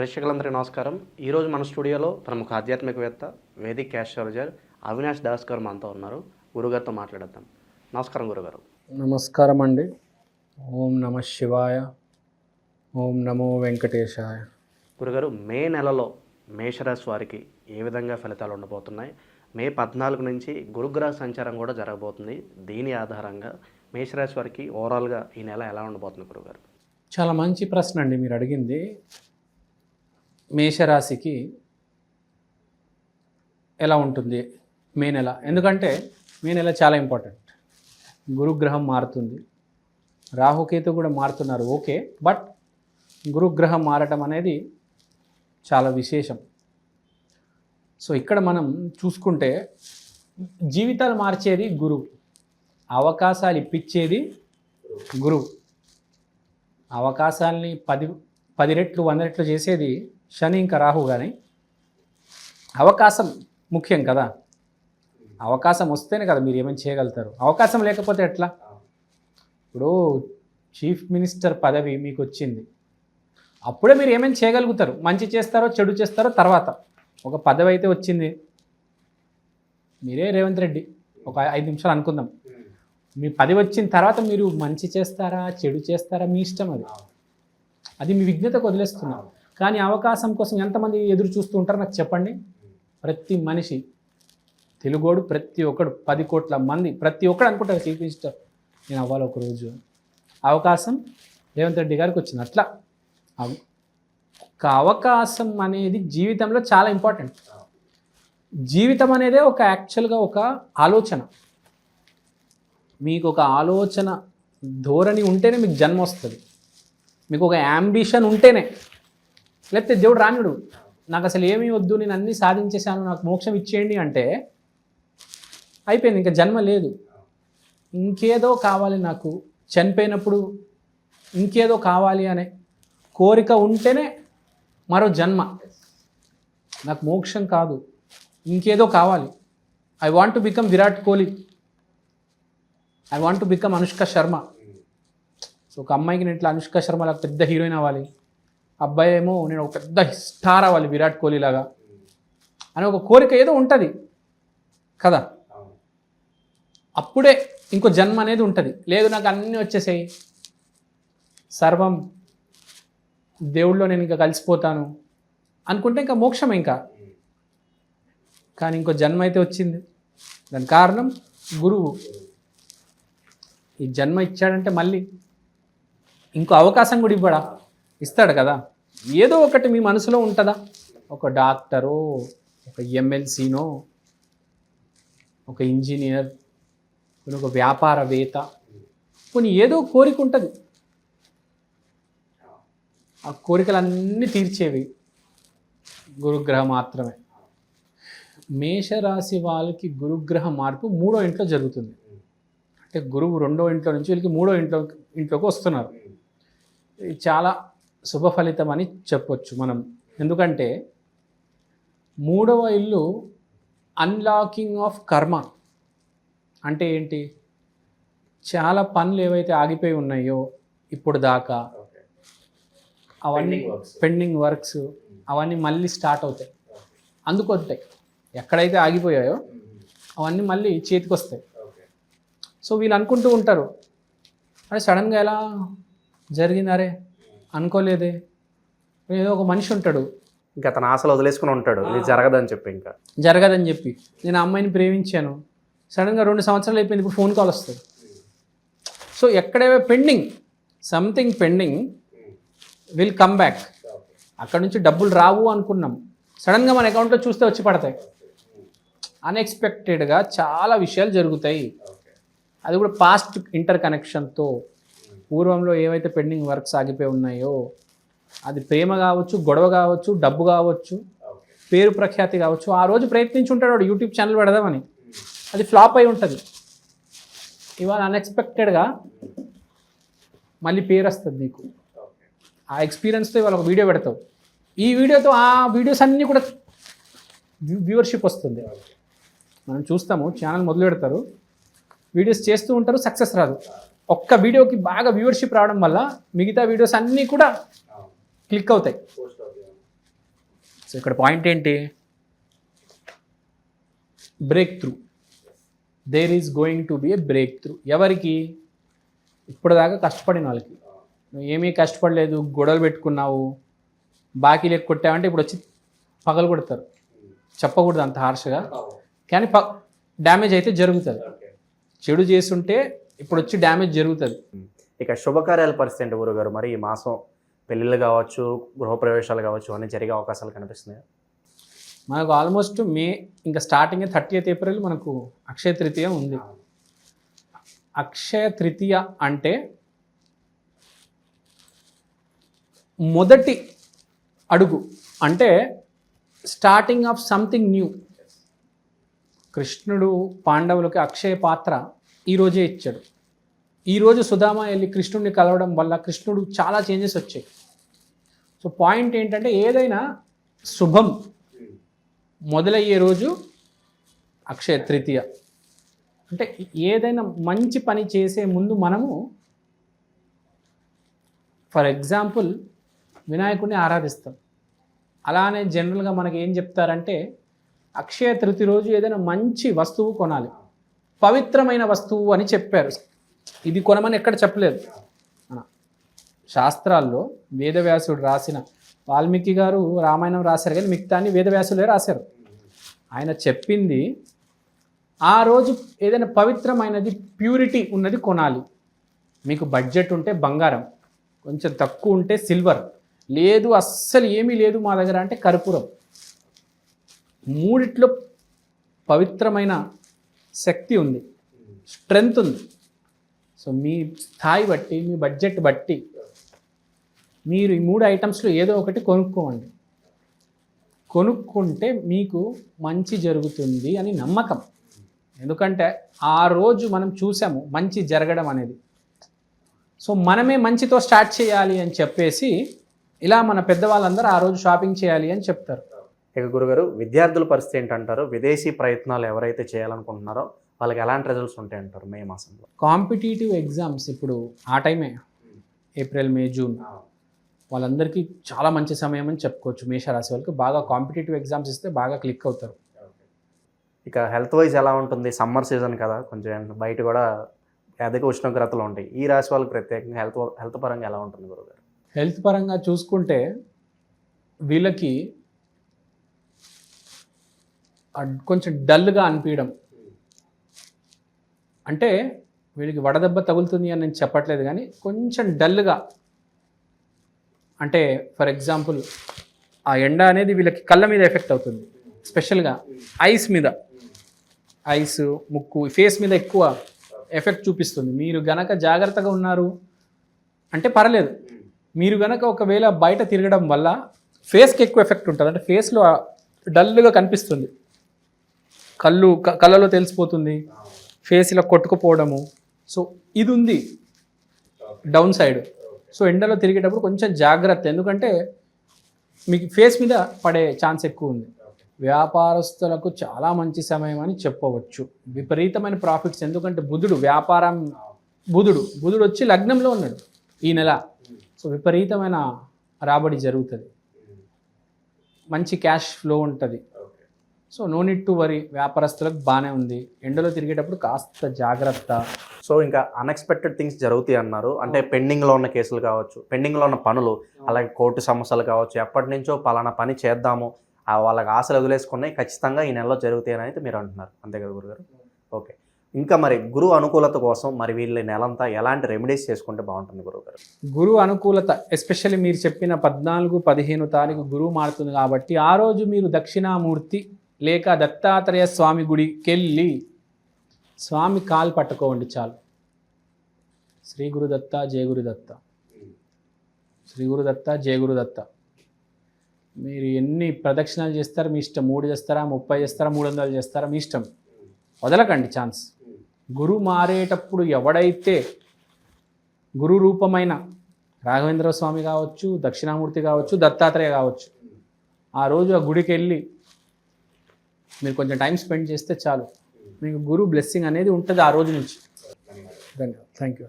ప్రేక్షకులందరికీ నమస్కారం. ఈరోజు మన స్టూడియోలో ప్రముఖ ఆధ్యాత్మికవేత్త వేదిక్ క్యాస్ట్రాలజర్ అవినాష్ దాస్ గారు మనతో ఉన్నారు. గురుగారితో మాట్లాడేద్దాం. నమస్కారం గురుగారు. నమస్కారం అండి. ఓం నమ శివాయ. ఓం నమో వెంకటేశాయ. గురుగారు మే నెలలో మేషరాశి వారికి ఏ విధంగా ఫలితాలు ఉండబోతున్నాయి? మే పద్నాలుగు నుంచి గురుగ్రహ సంచారం కూడా జరగబోతుంది. దీని ఆధారంగా మేషరాశి వారికి ఓవరాల్గా ఈ నెల ఎలా ఉండబోతుంది గురుగారు? చాలా మంచి ప్రశ్న అండి మీరు అడిగింది. మేషరాశికి ఎలా ఉంటుంది? మే నెల. ఎందుకంటే మే నెల చాలా ఇంపార్టెంట్ గురుగ్రహం మారుతుంది. రాహుకేతు కూడా మారుతున్నారు ఓకే. బట్ గురుగ్రహం మారటం అనేది చాలా విశేషం. సో ఇక్కడ మనం చూసుకుంటే జీవితాలు మార్చేది గురువు అవకాశాలు ఇప్పించేది గురువు అవకాశాలని పది పది రెట్లు వంద రెట్లు చేసేది శని ఇంకా రాహు కానీ అవకాశం ముఖ్యం కదా. అవకాశం వస్తేనే కదా మీరు ఏమైనా చేయగలుగుతారు. అవకాశం లేకపోతే ఎట్లా? ఇప్పుడు చీఫ్ మినిస్టర్ పదవి మీకు వచ్చింది. అప్పుడే మీరు ఏమైనా చేయగలుగుతారు. మంచి చేస్తారో చెడు చేస్తారో తర్వాత. ఒక పదవి అయితే వచ్చింది. మీరే రేవంత్ రెడ్డి. ఒక ఐదు నిమిషాలు అనుకుందాం. మీ పదవి వచ్చిన తర్వాత మీరు మంచి చేస్తారా చెడు చేస్తారా? మీ ఇష్టం అది. అది మీ విజ్ఞతకు వదిలేస్తున్నాం. కానీ అవకాశం కోసం ఎంతమంది ఎదురు చూస్తూ ఉంటారో నాకు చెప్పండి? ప్రతి మనిషి తెలుగోడు ప్రతి ఒక్కడు పది కోట్ల మంది ప్రతి ఒక్కడు అనుకుంటారు చీఫ్ మినిస్టర్ నేను అవ్వాలి ఒకరోజు అవకాశం రేవంత్ రెడ్డి గారికి వచ్చింది అట్లా ఒక అవకాశం అనేది జీవితంలో చాలా ఇంపార్టెంట్. జీవితం అనేదే ఒక యాక్చువల్గా ఒక ఆలోచన. మీకు ఒక ఆలోచన ధోరణి ఉంటేనే మీకు జన్మ వస్తుంది. మీకు ఒక యాంబిషన్ ఉంటేనే లేకపోతే దేవుడు రానుడు నాకు అసలు ఏమీ వద్దు నేను అన్నీ సాధించేశాను నాకు మోక్షం ఇచ్చేయండి అంటే అయిపోయింది ఇంకా జన్మ లేదు. ఇంకేదో కావాలి నాకు. చనిపోయినప్పుడు ఇంకేదో కావాలి అనే కోరిక ఉంటేనే మరో జన్మ. నాకు మోక్షం కాదు. ఇంకేదో కావాలి. I want to become Virat Kohli. I want to become Anushka Sharma. So ఒక అమ్మాయికి నేను ఇట్లా అనుష్క శర్మ లాగా పెద్ద హీరోయిన్ అవ్వాలి. అబ్బాయి ఏమో నేను ఒక పెద్ద స్టార్ అవ్వాలి విరాట్ కోహ్లీ లాగా అని ఒక కోరిక ఏదో ఉంటుంది. కదా? అప్పుడే ఇంకో జన్మ అనేది ఉంటుంది. లేదు నాకు అన్నీ వచ్చేసాయి. సర్వం దేవుళ్ళో నేను ఇంకా కలిసిపోతాను అనుకుంటే ఇంకా మోక్షం ఇంకా. కానీ ఇంకో జన్మ అయితే వచ్చింది. దాని కారణం గురువు. ఈ జన్మ ఇచ్చాడంటే మళ్ళీ ఇంకో అవకాశం కూడా ఇవ్వడా? ఇస్తాడు కదా. ఏదో ఒకటి మీ మనసులో ఉంటుందా? ఒక డాక్టరో ఒక ఎమ్మెల్సీనో ఒక ఇంజనీర్ కొన్ని ఒక వ్యాపారవేత్త కొన్ని ఏదో కోరిక ఉంటుంది. ఆ కోరికలన్నీ తీర్చేవి గురుగ్రహం మాత్రమే. మేషరాశి వాళ్ళకి గురుగ్రహ మార్పు మూడో ఇంట్లో జరుగుతుంది. అంటే గురువు రెండో ఇంట్లో నుంచి వీళ్ళకి మూడో ఇంట్లో ఇంట్లోకి వస్తున్నారు. ఇది చాలా శుభ ఫలితం అని చెప్పొచ్చు మనం. ఎందుకంటే మూడవ ఇల్లు అన్లాకింగ్ ఆఫ్ కర్మ అంటే ఏంటి? చాలా పనులు ఏవైతే ఆగిపోయి ఉన్నాయో ఇప్పుడు దాకా అవన్నీ పెండింగ్ వర్క్స్ అవన్నీ మళ్ళీ స్టార్ట్ అవుతాయి. అందుకొస్తాయి ఎక్కడైతే ఆగిపోయాయో అవన్నీ మళ్ళీ చేతికి వస్తాయి. సో వీళ్ళు అనుకుంటూ ఉంటారు. అరే సడన్గా ఎలా జరిగింది? అరే అనుకోలేదే. ఏదో ఒక మనిషి ఉంటాడు. ఇంకా తన ఆశలు వదిలేసుకుని ఉంటాడు. ఇది జరగదని చెప్పి ఇంకా. జరగదని చెప్పి. నేను ఆ అమ్మాయిని ప్రేమించాను. సడన్గా రెండు సంవత్సరాలు అయిపోయింది ఇప్పుడు ఫోన్ కాల్ వస్తుంది. So ఎక్కడేవో pending something pending will come back అక్కడ నుంచి డబ్బులు రావు అనుకున్నాం. సడన్గా మన అకౌంట్లో చూస్తే వచ్చి పడతాయి. అన్ఎక్స్పెక్టెడ్గా చాలా విషయాలు జరుగుతాయి. అది కూడా పాస్ట్ ఇంటర్ కనెక్షన్తో పూర్వంలో ఏవైతే పెండింగ్ వర్క్స్ ఆగిపోయి ఉన్నాయో అది ప్రేమ కావచ్చు గొడవ కావచ్చు డబ్బు కావచ్చు పేరు ప్రఖ్యాతి కావచ్చు ఆ రోజు ప్రయత్నించుంటాడు వాడు యూట్యూబ్ ఛానల్ పెడదామని. అది ఫ్లాప్ అయి ఉంటుంది. ఇవాళ అన్ఎక్స్పెక్టెడ్గా మళ్ళీ పేరు వస్తుంది నీకు. ఆ ఎక్స్పీరియన్స్తో ఇవాళ ఒక వీడియో పెడతావు. ఈ వీడియోతో ఆ వీడియోస్ అన్నీ కూడా వ్యూవర్షిప్ వస్తుంది. మనం చూస్తాము ఛానల్ మొదలు పెడతారు. వీడియోస్ చేస్తూ ఉంటారు సక్సెస్ రాదు. ఒక్క వీడియోకి బాగా వ్యూవర్షిప్ రావడం వల్ల మిగతా వీడియోస్ అన్నీ కూడా క్లిక్ అవుతాయి. సో ఇక్కడ పాయింట్ ఏంటి? Breakthrough there is going to be a breakthrough ఎవరికి? ఇప్పటిదాకా కష్టపడిన వాళ్ళకి. నువ్వు ఏమీ కష్టపడలేదు గొడవలు పెట్టుకున్నావు బాకీలు ఎక్కువ కొట్టావంటే ఇప్పుడు వచ్చి పగలు కొడతారు. చెప్పకూడదు అంత హార్ష్గా కానీ ప డ్యామేజ్ అయితే జరుగుతుంది. చెడు చేస్తుంటే ఇప్పుడు వచ్చి డ్యామేజ్ జరుగుతుంది. ఇక శుభకార్యాల పరిస్థితి ఏంటి గురుగారు మరి ఈ మాసం పెళ్ళిళ్ళు కావచ్చు గృహప్రవేశాలు కావచ్చు అన్నీ జరిగే అవకాశాలు కనిపిస్తున్నాయి? మనకు ఆల్మోస్ట్ మే ఇంకా స్టార్టింగ్ థర్టీ ఏప్రిల్ మనకు అక్షయ తృతీయ ఉంది. అక్షయ తృతీయ అంటే మొదటి అడుగు అంటే స్టార్టింగ్ ఆఫ్ సంథింగ్ న్యూ. కృష్ణుడు పాండవులకి అక్షయ పాత్ర ఈరోజే ఇచ్చాడు. ఈరోజు సుధామ వెళ్ళి కృష్ణుడిని కలవడం వల్ల కృష్ణుడు చాలా చేంజెస్ వచ్చాయి. సో పాయింట్ ఏంటంటే ఏదైనా శుభం మొదలయ్యే రోజు అక్షయ తృతీయ. అంటే ఏదైనా మంచి పని చేసే ముందు మనము ఫర్ ఎగ్జాంపుల్ వినాయకుడిని ఆరాధిస్తాం. అలానే జనరల్గా మనకి ఏం చెప్తారంటే అక్షయ తృతీయ రోజు ఏదైనా మంచి వస్తువు కొనాలి. పవిత్రమైన వస్తువు అని చెప్పారు. ఇది కొనమని ఎక్కడ చెప్పలేదు. శాస్త్రాల్లో వేదవ్యాసుడు రాసిన వాల్మీకి గారు రామాయణం రాశారు కానీ మిగతాన్ని వేదవ్యాసులే రాశారు. ఆయన చెప్పింది ఆ రోజు ఏదైనా పవిత్రమైనది ప్యూరిటీ ఉన్నది కొనాలి. మీకు బడ్జెట్ ఉంటే బంగారం కొంచెం తక్కువ ఉంటే సిల్వర్ లేదు అస్సలు ఏమీ లేదు మా దగ్గర అంటే కర్పూరం. మూడిట్లో పవిత్రమైన శక్తి ఉంది. స్ట్రెంగ్త్ ఉంది. సో మీ స్థాయి బట్టి మీ బడ్జెట్ బట్టి మీరు ఈ మూడు ఐటమ్స్లో ఏదో ఒకటి కొనుక్కోండి. కొనుక్కుంటే మీకు మంచి జరుగుతుంది అని నమ్మకం. ఎందుకంటే ఆ రోజు మనం చూసాము మంచి జరగడం అనేది. సో మనమే మంచితో స్టార్ట్ చేయాలి అని చెప్పేసి ఇలా మన పెద్దవాళ్ళందరూ ఆ రోజు షాపింగ్ చేయాలి అని చెప్తారు. ఇక గురుగారు విద్యార్థుల పరిస్థితి ఏంటంటారు? విదేశీ ప్రయత్నాలు ఎవరైతే చేయాలనుకుంటున్నారో వాళ్ళకి ఎలాంటి రిజల్ట్స్ ఉంటాయి అంటారు మే మాసంలో? కాంపిటేటివ్ ఎగ్జామ్స్ ఇప్పుడు ఆ టైమే ఏప్రిల్ మే జూన్. వాళ్ళందరికీ చాలా మంచి సమయం అని చెప్పుకోవచ్చు. మేషరాశి వాళ్ళకి బాగా కాంపిటేటివ్ ఎగ్జామ్స్ ఇస్తే బాగా క్లిక్ అవుతారు. ఇక హెల్త్ వైజ్ ఎలా ఉంటుంది? సమ్మర్ సీజన్ కదా కొంచెం బయట కూడా అధిక ఉష్ణోగ్రతలు ఉంటాయి. ఈ రాశి వాళ్ళకి ప్రత్యేకంగా హెల్త్ హెల్త్ పరంగా ఎలా ఉంటుంది గురుగారు? హెల్త్ పరంగా చూసుకుంటే వీళ్ళకి కొంచెం డల్గా అనిపించడం అంటే వీళ్ళకి వడదెబ్బ తగులుతుంది అని నేను చెప్పట్లేదు కానీ కొంచెం డల్గా. అంటే ఫర్ ఎగ్జాంపుల్ ఆ ఎండ అనేది వీళ్ళకి కళ్ళ మీద ఎఫెక్ట్ అవుతుంది. స్పెషల్గా ఐస్ మీద. ఐస్ ముక్కు ఫేస్ మీద ఎక్కువ ఎఫెక్ట్ చూపిస్తుంది. మీరు గనక జాగ్రత్తగా ఉన్నారు అంటే పర్లేదు. మీరు గనక ఒకవేళ బయట తిరగడం వల్ల ఫేస్కి ఎక్కువ ఎఫెక్ట్ ఉంటుంది. అంటే ఫేస్లో డల్గా కనిపిస్తుంది. కళ్ళు క- కళ్ళలో తెలిసిపోతుంది. ఫేస్ ఇలా కొట్టుకుపోవడము. సో ఇది ఉంది డౌన్ సైడ్ సో ఎండలో తిరిగేటప్పుడు కొంచెం జాగ్రత్త. ఎందుకంటే మీకు ఫేస్ మీద పడే ఛాన్స్ ఎక్కువ ఉంది. వ్యాపారస్తులకు చాలా మంచి సమయం అని చెప్పవచ్చు. విపరీతమైన ప్రాఫిట్స్ ఎందుకంటే బుధుడు వ్యాపారం బుధుడు బుధుడు వచ్చి లగ్నంలో ఉన్నాడు ఈ నెల. సో విపరీతమైన రాబడి జరుగుతుంది. మంచి క్యాష్ ఫ్లో ఉంటుంది. So no need to worry వ్యాపారస్తులకు బాగానే ఉంది. ఎండలో తిరిగేటప్పుడు కాస్త జాగ్రత్త. సో ఇంకా అన్ఎక్స్పెక్టెడ్ థింగ్స్ జరుగుతాయి అన్నారు. అంటే పెండింగ్లో ఉన్న కేసులు కావచ్చు పెండింగ్లో ఉన్న పనులు అలాగే కోర్టు సమస్యలు కావచ్చు ఎప్పటి నుంచో పలానా పని చేద్దాము ఆ వాళ్ళకి ఆశలు వదిలేసుకున్నాయి ఖచ్చితంగా ఈ నెలలో జరుగుతాయి అని అయితే మీరు అంటున్నారు. అంతే కదా గురుగారు? ఓకే. ఇంకా మరి గురువు అనుకూలత కోసం మరి వీళ్ళ నెలంతా ఎలాంటి రెమెడీస్ చేసుకుంటే బాగుంటుంది గురువు అనుకూలత ఎస్పెషల్లీ మీరు చెప్పిన పద్నాలుగు పదిహేను తారీఖు గురువు మారుతుంది కాబట్టి ఆ రోజు మీరు దక్షిణామూర్తి లేక దత్తాత్రేయ స్వామి గుడికెళ్ళి స్వామి కాలు పట్టుకోండి చాలు. శ్రీ గురుదత్త జయగురుదత్త శ్రీ గురుదత్త జయగురుదత్త మీరు ఎన్ని ప్రదక్షిణాలు చేస్తారో మీ ఇష్టం. మూడు చేస్తారా ముప్పై చేస్తారా మూడు వందలు చేస్తారా మీ ఇష్టం. వదలకండి ఛాన్స్. గురు మారేటప్పుడు ఎవడైతే గురు రూపమైన రాఘవేంద్ర స్వామి కావచ్చు దక్షిణామూర్తి కావచ్చు దత్తాత్రేయ కావచ్చు ఆ రోజు ఆ గుడికి వెళ్ళి మీరు కొంచెం టైం స్పెండ్ చేస్తే చాలు. మీకు గురు బ్లెస్సింగ్ అనేది ఉంటుంది ఆ రోజు నుంచి. ధన్యవాదాలు. Thank you